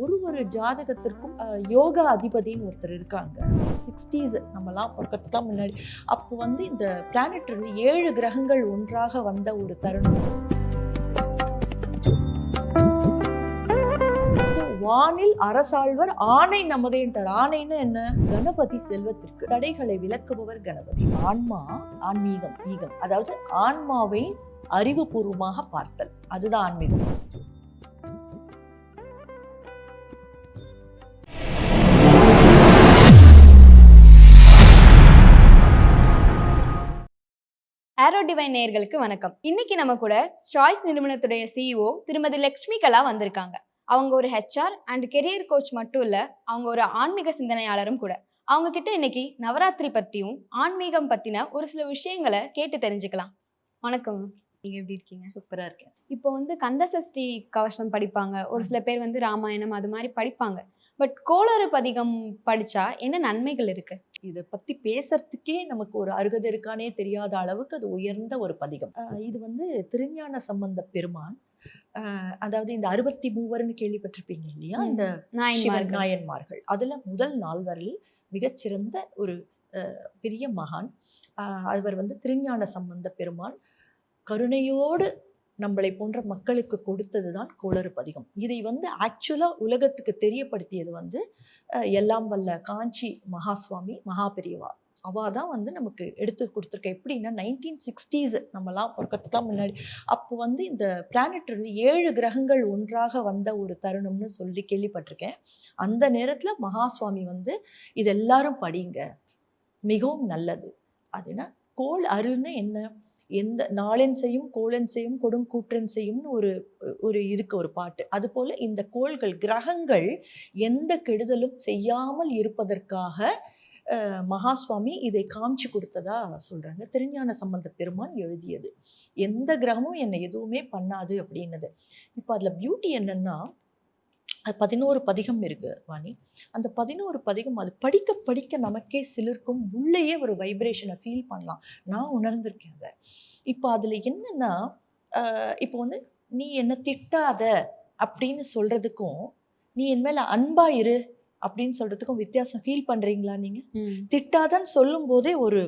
ஒரு ஒரு ஜாதகத்திற்கும் யோகா அதிபதின்னு ஒருத்தர் இருக்காங்க. சிக்ஸ்டீஸ் நம்மலாம் பிறக்கிறதுக்கெல்லாம் முன்னாடி. அப்போ வந்து இந்த பிளானட் இருந்து ஏழு கிரகங்கள் ஒன்றாக வந்த ஒரு தருணம். வானில் அரசாழ்வர் ஆணை நமதேன்றார் ஆணைன்னு என்ன? கணபதி செல்வத்திற்கு. தடைகளை விளக்குபவர் கணபதி. ஆன்மா ஆன்மீகம் ஈகம். அதாவது ஆன்மாவை அறிவுபூர்வமாக பார்த்தல். அதுதான் ஆன்மீகம். ஏரோ டிவைன் நேயர்களுக்கு வணக்கம். இன்னைக்கு நம்ம கூட சாய்ஸ் நிறுவனத்துடைய சிஇஓ திருமதி லக்ஷ்மி கலா வந்திருக்காங்க. அவங்க ஒரு ஹெச்ஆர் அண்ட் கெரியர் கோச் மட்டும் இல்ல அவங்க ஒரு ஆன்மீக சிந்தனையாளரும் கூட. அவங்க கிட்ட இன்னைக்கு நவராத்திரி பத்தியும் ஆன்மீகம் பத்தின ஒரு சில விஷயங்களை கேட்டு தெரிஞ்சுக்கலாம். வணக்கம். நீங்க எப்படி இருக்கீங்க? சூப்பரா இருக்கேன். இப்போ வந்து கந்த சஷ்டி கவசம் படிப்பாங்க. ஒரு சில பேர் வந்து ராமாயணம் அது மாதிரி படிப்பாங்க. பட் கோளறு பதிகம் படிச்சா என்ன நன்மைகள் இருக்கு? இதை பத்தி பேசுறதுக்கே நமக்கு ஒரு அருகதை இருக்கானே தெரியாத அளவுக்கு அது உயர்ந்த ஒரு பதிகம். இது வந்து திருஞான சம்பந்த பெருமான். அதாவது இந்த அறுபத்தி மூவர்னு கேள்விப்பட்டிருப்பீங்க இல்லையா. இந்த நாயன்மார்கள். அதுல முதல் நால்வரில் மிகச்சிறந்த ஒரு அஹ், பெரிய மகான். அவர் வந்து திருஞான சம்பந்த பெருமான். கருணையோடு நம்மளை போன்ற மக்களுக்கு கொடுத்தது தான் கோளறு பதிகம். இதை வந்து ஆக்சுவலாக உலகத்துக்கு தெரியப்படுத்தியது வந்து எல்லாம் வல்ல காஞ்சி மகாஸ்வாமி மகாபெரியவா. அவா தான் வந்து நமக்கு எடுத்து கொடுத்துருக்க. எப்படின்னா நைன்டீன் சிக்ஸ்டீஸ் நம்மலாம் பிறக்கிறதுக்கெல்லாம் முன்னாடி. அப்போ வந்து இந்த பிளானட் இருந்து ஏழு கிரகங்கள் ஒன்றாக வந்த ஒரு தருணம்னு சொல்லி கேள்விப்பட்டிருக்கேன். அந்த நேரத்தில் மகாஸ்வாமி வந்து இது எல்லாரும் படிங்க. மிகவும் நல்லது. அதுனா கோள் அருன்னு என்ன? எந்த நாளென் செய்யும் கோளன் செய்யும் கொடுங்கூற்றன் செய்யும்னு ஒரு ஒரு இருக்கு ஒரு பாட்டு. அதுபோல இந்த கோள்கள் கிரகங்கள் எந்த கெடுதலும் செய்யாமல் இருப்பதற்காக மகாஸ்வாமி இதை காமிச்சு கொடுத்ததா சொல்றாங்க. திருஞான சம்பந்த பெருமான் எழுதியது. எந்த கிரகமும் என்னை எதுவுமே பண்ணாது அப்படின்னது. இப்போ அதில் பியூட்டி என்னன்னா அது பதினோரு பதிகம் இருக்கு வாணி. அந்த பதினோரு பதிகம் அது படிக்க படிக்க நமக்கே சிலருக்கும் உள்ளேயே ஒரு வைப்ரேஷனை ஃபீல் பண்ணலாம். நான் உணர்ந்திருக்கேன் அதை. இப்போ அதுல என்னன்னா இப்போ வந்து நீ என்ன திட்டாத அப்படின்னு சொல்றதுக்கும் நீ என் மேல அன்பா இரு அப்படின்னு சொல்றதுக்கும் வித்தியாசம் ஃபீல் பண்றீங்களா நீங்க? ம், திட்டாதன்னு சொல்லும் போதே ஒரு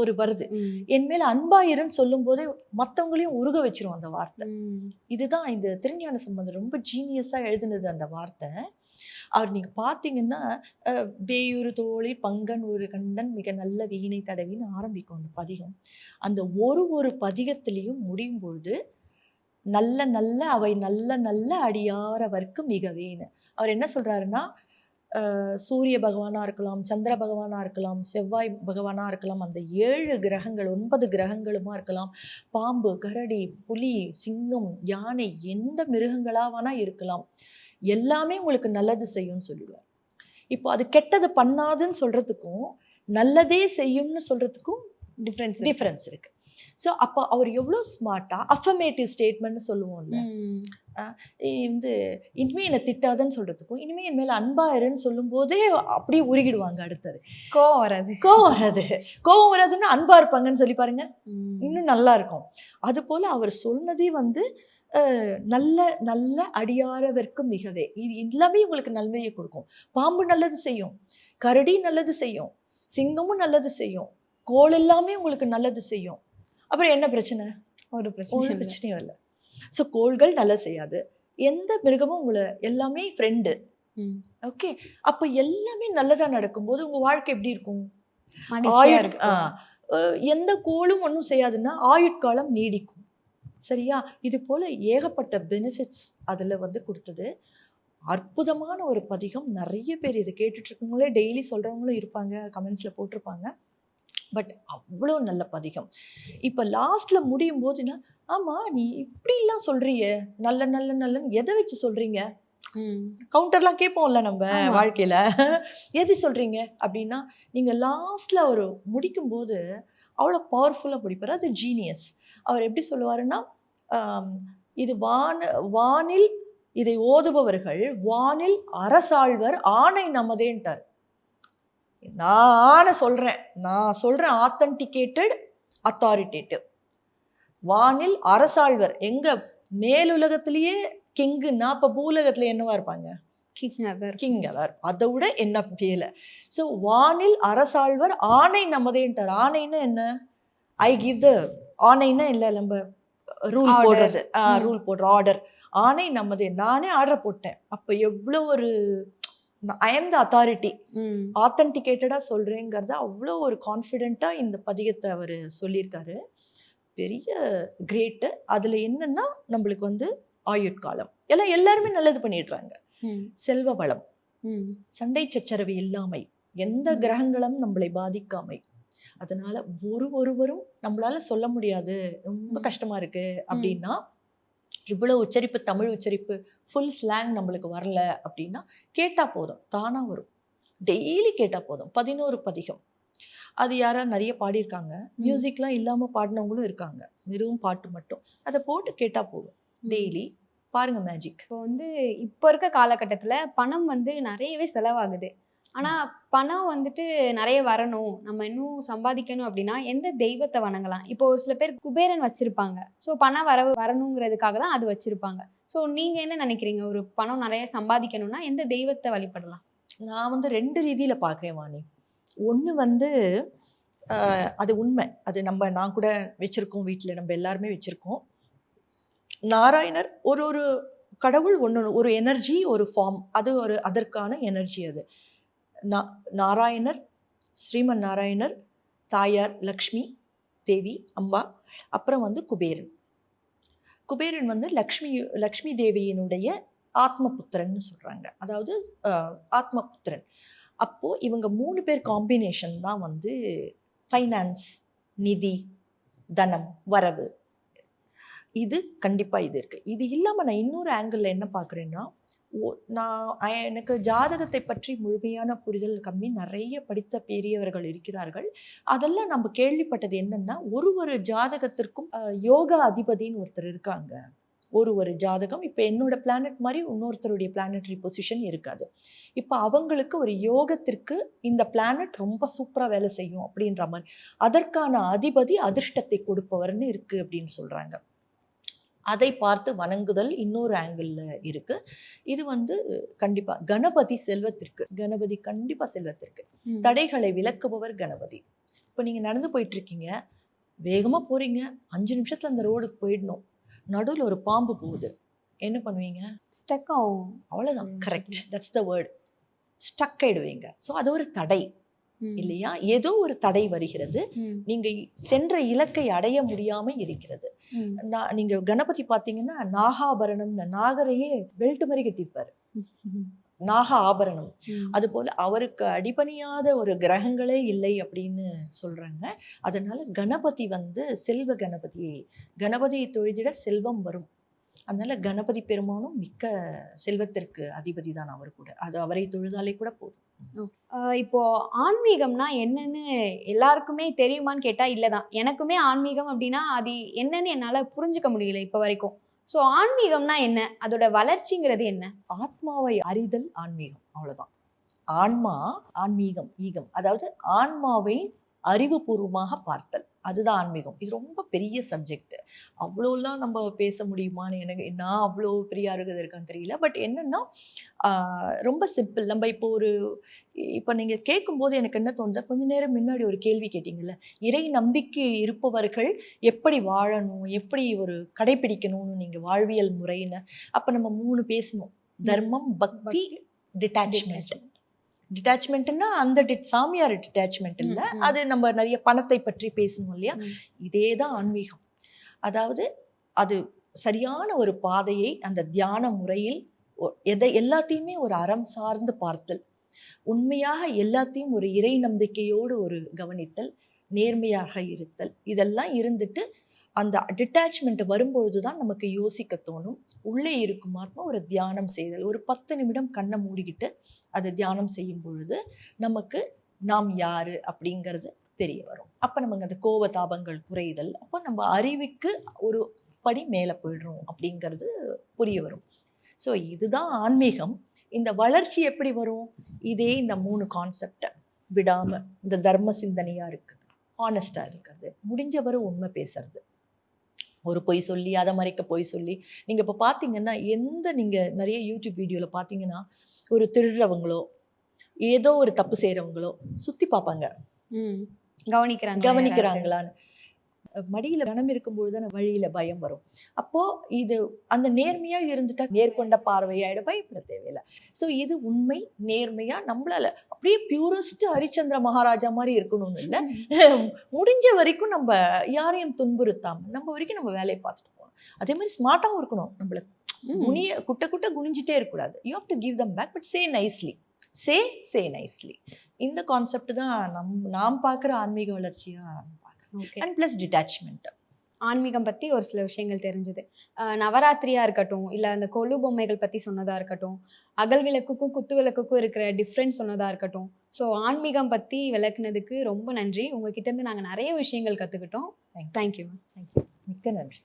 ஒரு வருது. என் மேல அன்பா இருன்னு சொல்லும் போதே மத்தவங்களையும் உருக வச்சிரும் அந்த வார்த்தை. இதுதான் இந்த திருஞான சம்பந்தம் ரொம்ப ஜீனியஸா எழுதுனது அந்த வார்த்தை. அவர் நீங்க பாத்தீங்கன்னா வேயுறு தோழி பங்கன் ஒரு கண்டன் மிக நல்ல வீணை தடவின்னு ஆரம்பிக்கும் அந்த பதிகம். அந்த ஒரு ஒரு பதிகத்திலையும் முடியும் பொழுது நல்ல நல்ல அவை நல்ல நல்ல அடியாரவர்க்கு மிகவேன்னு அவர் என்ன சொல்றாருன்னா சூரிய பகவானா இருக்கலாம் சந்திர பகவானா இருக்கலாம் செவ்வாய் பகவானா இருக்கலாம் அந்த ஏழு கிரகங்கள் ஒன்பது கிரகங்களுமா இருக்கலாம். பாம்பு கரடி புலி சிங்கம் யானை எந்த மிருகங்களா வேணா இருக்கலாம். எல்லாமே உங்களுக்கு நல்லது செய்யும்னு சொல்லுவார். இப்போ அது கெட்டது பண்ணாதுன்னு சொல்றதுக்கும் நல்லதே செய்யும்னு சொல்றதுக்கும் டிஃபரன்ஸ். டிஃபரன்ஸ் இருக்கு. ஸோ அப்போ அவர் எவ்வளோ ஸ்மார்ட்டா அஃபர்மேட்டிவ் ஸ்டேட்மெண்ட்னு சொல்லுவோம்ல. ம், இந்த இனிமே என்னை திட்டாதன்னு சொல்றதுக்கும் இனிமே என் மேல அன்பா இருன்னு சொல்லும் போதே அப்படியே உருகிடுவாங்க அடுத்தது. கோவம் வராது. கோவம் வராது. கோவம் வராதுன்னா அன்பா இருப்பாங்கன்னு சொல்லி பாருங்க. இன்னும் நல்லா இருக்கும். அது போல அவர் சொன்னதே வந்து நல்ல நல்ல அடியாரவர்க்கு மிகவே. இது எல்லாமே உங்களுக்கு நன்மையை கொடுக்கும். பாம்பு நல்லது செய்யும். கரடி நல்லது செய்யும். சிங்கமும் நல்லது செய்யும். கோல் எல்லாமே உங்களுக்கு நல்லது செய்யும். அப்புறம் என்ன பிரச்சனை? ஒரு பிரச்சனை ஒரு. பிரச்சனையும் இல்லை. ஸோ கோள்கள் நல்லது செய்யாது. எந்த மிருகமும் உங்களை எல்லாமே ஃப்ரெண்டு ஓகே அப்போ எல்லாமே நல்லதா நடக்கும்போது உங்க வாழ்க்கை எப்படி இருக்கும்? எந்த கோளும் ஒன்றும் செய்யாதுன்னா ஆயுட்காலம் நீடிக்கும். சரியா? இது போல ஏகப்பட்ட பெனிஃபிட்ஸ் அதில் வந்து கொடுத்தது. அற்புதமான ஒரு பதிகம். நிறைய பேர் இதை கேட்டுட்டு இருக்கவங்களே டெய்லி சொல்றவங்களும் இருப்பாங்க கமெண்ட்ஸ்ல போட்டிருப்பாங்க. பட் அவ்வளோ நல்ல பதிகம். இப்போ லாஸ்ட்ல முடியும் போதுன்னா ஆமா நீ இப்படிலாம் சொல்றியே நல்ல நல்ல நல்லன்னு எதை வச்சு சொல்றீங்க? ம், கவுண்டர்லாம் கேட்போம்ல நம்ம. வாழ்க்கையில. எது சொல்றீங்க? அப்படின்னா நீங்க லாஸ்ட்ல ஒரு முடிக்கும் போது அவ்வளோ பவர்ஃபுல்லாக முடிப்பார். அது ஜீனியஸ் அவர் எப்படி சொல்லுவாருன்னா இது வான வானில் இதை ஓதுபவர்கள் வானில் அரசாழ்வர் ஆணை நமதேன்ட்டார். நான் ஆணை சொல்றேன். நான் சொல்றேன் ஆத்தன்டிகேட்டட் அத்தாரிட்டேட்டிவ் வானில் அரசாழ்வர் எங்க? மேலுலகத்திலேயே கிங்குன்னா அப்ப பூலகத்துல என்னவா இருப்பாங்க? King other. கிங் அதார் அதை விட என்ன பேல ஸோ வானில் அரசாழ்வர் ஆணை நமதேன்ட்டார். ஆணைன்னா என்ன? ஐ கிவ் த ஆணைன்னா இல்லை நம்ம ரூல். போடுறது. ரூல் போடுற ஆர்டர் ஆணை நமதே. நானே ஆர்டர் போட்டேன். அப்போ எவ்வளோ ஒரு ஐ எம் த அத்தாரிட்டி. ஆத்தன்டிகேட்டடாக சொல்கிறேங்கிறத அவ்வளோ ஒரு கான்ஃபிடெண்ட்டாக இந்த பதிகத்தை அவர் சொல்லியிருக்காரு பெரிய கிரேட்டு அதில் என்னன்னா நம்மளுக்கு வந்து ஆயுட்காலம் எல்லாம் எல்லாருமே நல்லது பண்ணிடுறாங்க. செல்வ வளம். சண்டை சச்சரவு இல்லாமை எந்த. கிரகங்களும் நம்மளை பாதிக்காமை அதனால ஒரு ஒருவரும் நம்மளால சொல்ல முடியாது ரொம்ப. கஷ்டமா இருக்கு அப்படின்னா இவ்வளவு உச்சரிப்பு தமிழ் உச்சரிப்பு ஃபுல் ஸ்லாங் நம்மளுக்கு வரல அப்படின்னா கேட்டா போதும் தானா வரும். டெய்லி கேட்டா போதும் பதினோரு பதிகம். அது யாரா நிறைய பாடியிருக்காங்க. மியூசிக்லாம் இல்லாம பாடினவங்களும் இருக்காங்க. வெறும் பாட்டு மட்டும். அதை போட்டு கேட்டா போதும் டெய்லி பாருங்க மேஜிக் இப்போ வந்து இப்போ இருக்க காலகட்டத்துல பணம் வந்து நிறையவே செலவாகுது. ஆனால் பணம் வந்துட்டு நிறைய வரணும். நம்ம இன்னும் சம்பாதிக்கணும் அப்படின்னா எந்த தெய்வத்தை வணங்கலாம்? இப்போ ஒரு சில பேர் குபேரன் வச்சிருப்பாங்க. ஸோ பணம் வரவு வரணுங்கிறதுக்காக தான் அது வச்சிருப்பாங்க. ஸோ நீங்கள் என்ன நினைக்கிறீங்க? ஒரு பணம் நிறைய சம்பாதிக்கணும்னா எந்த தெய்வத்தை வழிபடலாம்? நான் வந்து ரெண்டு ரீதியில் பார்க்குறேன் வாணி. ஒன்று வந்து அது உண்மை. அது நம்ம நான் கூட வச்சுருக்கோம் வீட்டில் நம்ம எல்லாருமே வச்சுருக்கோம். நாராயணர் ஒரு ஒரு கடவுள் ஒன்று ஒரு எனர்ஜி ஒரு ஃபார்ம் அது ஒரு அதற்கான எனர்ஜி அது. நா- நாராயணர் ஸ்ரீமன் நாராயணர் தாயார் லக்ஷ்மி தேவி அம்பா அப்புறம் வந்து குபேரன். குபேரன் வந்து லக்ஷ்மி லக்ஷ்மி தேவியினுடைய ஆத்மபுத்திரன் சொல்கிறாங்க அதாவது ஆத்மபுத்திரன். அப்போது இவங்க மூணு பேர் காம்பினேஷன் தான் வந்து ஃபைனான்ஸ் நிதி தனம் வரவு. இது கண்டிப்பாக இது இருக்குது இது இல்லாமல் நான் இன்னொரு ஆங்கிளில் என்ன பார்க்குறேன்னா நான் எனக்கு ஜாதகத்தை பற்றி முழுமையான புரிதல் கம்மி. நிறைய படித்த பெரியவர்கள் இருக்கிறார்கள். அதெல்லாம் நம்ம கேள்விப்பட்டது என்னன்னா ஒரு ஒரு ஜாதகத்திற்கும் யோகா அதிபதின்னு ஒருத்தர் இருக்காங்க. ஒரு ஒரு ஜாதகம். இப்போ என்னோட பிளானட் மாதிரி இன்னொருத்தருடைய பிளானட்ரி பொசிஷன் இருக்காது. இப்போ அவங்களுக்கு ஒரு யோகத்திற்கு இந்த பிளானட் ரொம்ப சூப்பராக வேலை செய்யும் அப்படின்ற மாதிரி. அதற்கான அதிபதி அதிர்ஷ்டத்தை கொடுப்பவர்னு இருக்குது அப்படின்னு சொல்கிறாங்க அதை பார்த்து வணங்குதல் இன்னொரு ஆங்கிள் இருக்கு. இது வந்து கண்டிப்பா கணபதி செல்வத்திற்கு கணபதி கண்டிப்பா செல்வத்திற்கு. தடைகளை விலக்குபவர் கணபதி. இப்போ நீங்க நடந்து போயிட்டு இருக்கீங்க வேகமா போறீங்க அஞ்சு நிமிஷத்துல அந்த ரோடுக்கு போயிடணும். நடுவில் ஒரு பாம்பு போகுது. என்ன பண்ணுவீங்க? ஸ்டக் ஆகும். அவ்வளவுதான். ம், correct that's the word stuck ஆயிடுவீங்க. ஸோ அது ஒரு தடை. இல்லையா? ஏதோ ஒரு தடை வருகிறது. நீங்க சென்ற இலக்கை அடைய முடியாம இருக்கிறது. நீங்க கணபதி பாத்தீங்கன்னா நாகாபரணம்னு நாகரையே பெல்ட் மாதிரி கட்டியிருப்பாரு. ம். நாக ஆபரணம். ம். அதுபோல அவருக்கு அடிபணியாத ஒரு கிரகங்களே இல்லை அப்படின்னு சொல்றாங்க. அதனால கணபதி வந்து செல்வ கணபதி கணபதியை தொழுதிட செல்வம் வரும். அதனால கணபதி பெருமானும் மிக்க செல்வத்திற்கு அதிபதி தான் அவர் கூட. அது அவரை தொழுதாலே கூட போதும். இப்போ ஆன்மீகம்னா என்னன்னு எல்லாருக்குமே தெரியுமான்னு கேட்டா இல்லதான் எனக்குமே ஆன்மீகம் அப்படின்னா அது என்னன்னு என்னால புரிஞ்சுக்க முடியல இப்போ வரைக்கும். ஸோ ஆன்மீகம்னா என்ன? அதோட வளர்ச்சிங்கிறது என்ன? ஆத்மாவை அறிதல் ஆன்மீகம் அவ்வளவுதான். ஆன்மா ஆன்மீகம் ஈகம். அதாவது ஆன்மாவை அறிவுபூர்வமாக பார்த்தல். அதுதான் ஆன்மீகம். இது ரொம்ப பெரிய சப்ஜெக்ட் அவ்வளோலாம் நம்ம பேச முடியுமான்னு எனக்கு நான் அவ்வளோ பெரிய அருகதை இருக்கான்னு தெரியல. பட் என்னன்னா ரொம்ப சிம்பிள் நம்ம இப்போ ஒரு இப்போ நீங்கள் கேட்கும்போது எனக்கு என்ன தோணுது? கொஞ்ச நேரம் முன்னாடி ஒரு கேள்வி கேட்டீங்கல்ல? இறை நம்பிக்கை இருப்பவர்கள் எப்படி வாழணும்? எப்படி ஒரு கடைபிடிக்கணும்னு நீங்கள் வாழ்வியல் முறைன்னு அப்போ நம்ம மூணு பேசணும் தர்மம் பக்தி டிட்டாச்மெண்ட் டிட்டாச்மெண்ட்னா அந்த சாமியார் டிட்டாச்மெண்ட் இல்ல. அது நம்ம நிறைய பணத்தை பற்றி பேசணும் இல்லையா. இதே தான் ஆன்மீகம். அதாவது அது சரியான ஒரு பாதையை அந்த தியான முறையில் எதை எல்லாத்தையுமே ஒரு அறம் சார்ந்து பார்த்தல். உண்மையாக எல்லாத்தையும் ஒரு இறை நம்பிக்கையோடு ஒரு கவனித்தல் நேர்மையாக இருத்தல். இதெல்லாம் இருந்துட்டு அந்த டிட்டாச்மெண்ட் வரும்பொழுது தான் நமக்கு யோசிக்க தோணும். உள்ளே இருக்கும் ஆத்மா ஒரு தியானம் செய்தல். ஒரு பத்து நிமிடம் கண்ணை மூடிக்கிட்டு அதை தியானம் செய்யும் பொழுது நமக்கு நாம் யாரு அப்படிங்கிறது தெரிய வரும். அப்போ நமக்கு அந்த கோப தாபங்கள் குறைதல் அப்போ நம்ம அறிவுக்கு ஒரு படி மேலே போயிடுறோம் அப்படிங்கிறது புரிய வரும். ஸோ இதுதான் ஆன்மீகம். இந்த வளர்ச்சி எப்படி வரும்? இதே இந்த மூணு கான்செப்டை விடாம இந்த தர்ம சிந்தனையா இருக்குது. ஆனஸ்டா இருக்கிறது. முடிஞ்சவரை உண்மை பேசுறது. ஒரு பொய் சொல்லி அதை மறைக்க பொய் சொல்லி. நீங்க இப்ப பாத்தீங்கன்னா எந்த நீங்க நிறைய யூடியூப் வீடியோல பாத்தீங்கன்னா ஒரு திருடுறவங்களோ ஏதோ ஒரு தப்பு செய்றவங்களோ சுத்தி பார்ப்பாங்க கவனிக்கிறாங்க கவனிக்கிறாங்களான்னு. மடியில கனம் இருக்கும்போது தானே வழியில பயம் வரும். அப்போ இது அந்த நேர்மையா இருந்துட்டா நேர்கொண்ட பார்வையாயிட பயப்பட தேவையில்லை. ஸோ இது உண்மை நேர்மையா நம்மளால அப்படியே பியூரஸ்ட் ஹரிச்சந்திர மகாராஜா மாதிரி இருக்கணும்னு இல்லை. முடிஞ்ச வரைக்கும் நம்ம யாரையும் துன்புறுத்தாம நம்ம வரைக்கும் நம்ம வேலையை பார்த்துட்டு போகணும். அதே மாதிரி ஸ்மார்ட்டாகவும் இருக்கணும். நம்மள குனிய குட்ட குட்ட குனிஞ்சிட்டே இருக்கக்கூடாது. You have to give them back but say nicely say say nicely இந்த கான்செப்ட் தான் நம் நாம் பார்க்குற ஆன்மீக வளர்ச்சியா பார்க்குறேன் ஓகே அண்ட் ப்ளஸ் டிட்டாச்மெண்ட் ஆன்மீகம் பத்தி ஒரு சில விஷயங்கள் தெரிஞ்சது. நவராத்திரியா இருக்கட்டும் இல்ல அந்த கொலு பொம்மைகள் பத்தி சொன்னதா இருக்கட்டும் அகல் விளக்குக்கும் குத்து விளக்குக்கும் இருக்கிற டிஃப்ரென்ஸ் சொன்னதா இருக்கட்டும். ஸோ ஆன்மீகம் பத்தி விளக்குனதுக்கு ரொம்ப நன்றி. உங்ககிட்ட இருந்து நாங்க நிறைய விஷயங்கள் கத்துக்கிட்டோம். Thank you. தேங்க்யூ மிக்க நன்றி.